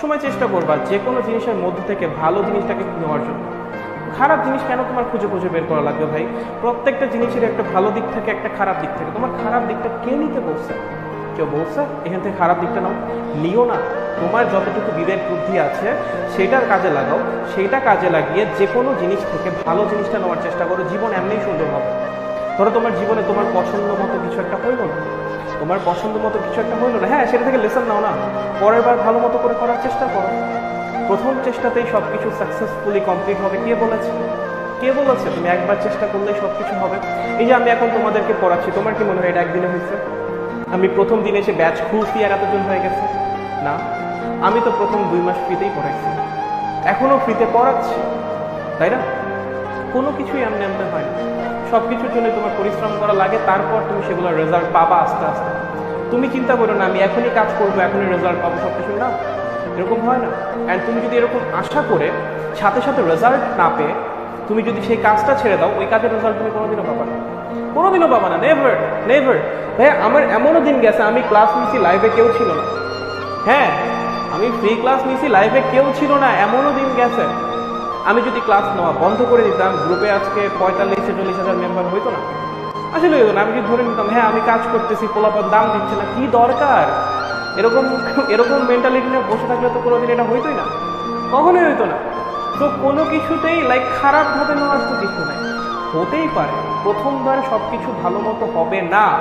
সময় চেষ্টা করবা যে কোনো জিনিসের মধ্যে থেকে ভালো জিনিসটাকে নেওয়ার জন্য। খারাপ জিনিস কেন তোমার খুঁজে খুঁজে বের করা লাগবে ভাই? প্রত্যেকটা জিনিসের একটা ভালো দিক থাকে, একটা খারাপ দিক থাকে। তোমার খারাপ দিকটা কে নিতে বলছে? কেউ বলছে, এখান থেকে খারাপ দিকটা নাও। নিও না। তোমার যতটুকু বিবেক বুদ্ধি আছে, সেটার কাজে লাগাও। সেইটা কাজে লাগিয়ে যে কোনো জিনিস থেকে ভালো জিনিসটা নেওয়ার চেষ্টা করো। জীবন এমনিই সুন্দর হবে। ধরো তোমার জীবনে তোমার পছন্দ মতো কিছু একটা হইল না। তোমার পছন্দ মতো কিছু একটা হইল না। হ্যাঁ সেটা থেকে লেসন নাও না। পরের বার ভালো মতো করে করার চেষ্টা করো। প্রথম চেষ্টাতেই সব কিছু সাকসেসফুলি কমপ্লিট হবে। কে বলেছে? কে বলেছে? তুমি একবার চেষ্টা করলেই সব কিছু হবে। এই যে আমি এখন তোমাদেরকে পড়াচ্ছি, তোমার কি মনে হয় এটা একদিনে হয়েছে? আমি প্রথম দিনে এসে ব্যাচ খুলছি আর এতজন হয়ে গেছে। না, আমি তো প্রথম দুই মাস ফ্রিতেই পড়াইছি। এখনও ফ্রিতে পড়াচ্ছি। তাই না? কোনো কিছুই এমনি এমনি হয় না। সব কিছুর জন্য তোমার পরিশ্রম করা লাগে, তারপর তুমি সেগুলোর রেজাল্ট পাবা আস্তে আস্তে। তুমি চিন্তা করো না, আমি এখনই কাজ করব, এখনই রেজাল্ট পাবো সব কিছু না। এরকম হয় না। অ্যান্ড তুমি যদি এরকম আশা করে, সাথে সাথে রেজাল্ট না পেয়ে, তুমি যদি সেই কাজটা ছেড়ে দাও, ওই কাজের রেজাল্ট তুমি কোনোদিনও পাবা না। কোনোদিনও পাবা না নেভার নেভার ভাইয়া, আমার এমনও দিন গেছে, আমি ক্লাস নিছি লাইভে কেউ ছিল না। হ্যাঁ আমি ফ্রি ক্লাস নিছি লাইভে কেউ ছিল না, এমনও দিন গেছে। আমি যদি ক্লাস নেওয়া বন্ধ করে দিতাম গ্রুপে আজকে পঁয়তাল্লিশ চল্লিশ হাজার মেম্বার হইতো না। আসলে হইতো না, আমি যদি ধরে নিতাম হ্যাঁ আমি কাজ করতেছি, পোলাপন দাম দিচ্ছে না, কি দরকার? এরকম এরকম মেন্টালিটি নিয়ে বসে থাকলে তো কোনোদিন এটা হইতোই না। কখনোই হইতো না। তো কোনো কিছুতেই লাইক খারাপভাবে নেওয়ার তো কিছু নাই। হতেই পারে, প্রথমবার সব কিছু ভালো মতো হবে না।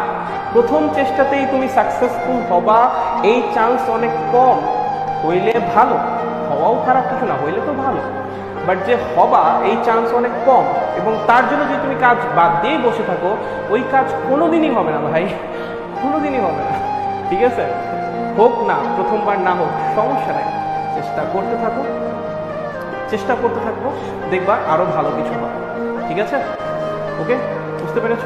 প্রথম চেষ্টাতেই তুমি সাকসেসফুল হবা, এই চান্স অনেক কম। হইলে ভালো। হওয়াও খারাপ কিছু না, হইলে তো ভালো। বাট যে হবা, এই চান্স অনেক কম। এবং তার জন্য যদি তুমি কাজ বাদ দিয়েই বসে থাকো, ওই কাজ কোনোদিনই হবে না ভাই। কোনোদিনই হবে না। ঠিক আছে? হোক না, প্রথমবার না হোক, সমস্যা নাই। চেষ্টা করতে থাকো। চেষ্টা করতে থাকব দেখবা আরও ভালো কিছু হবে। ঠিক আছে? ওকে বুঝতে পেরেছ?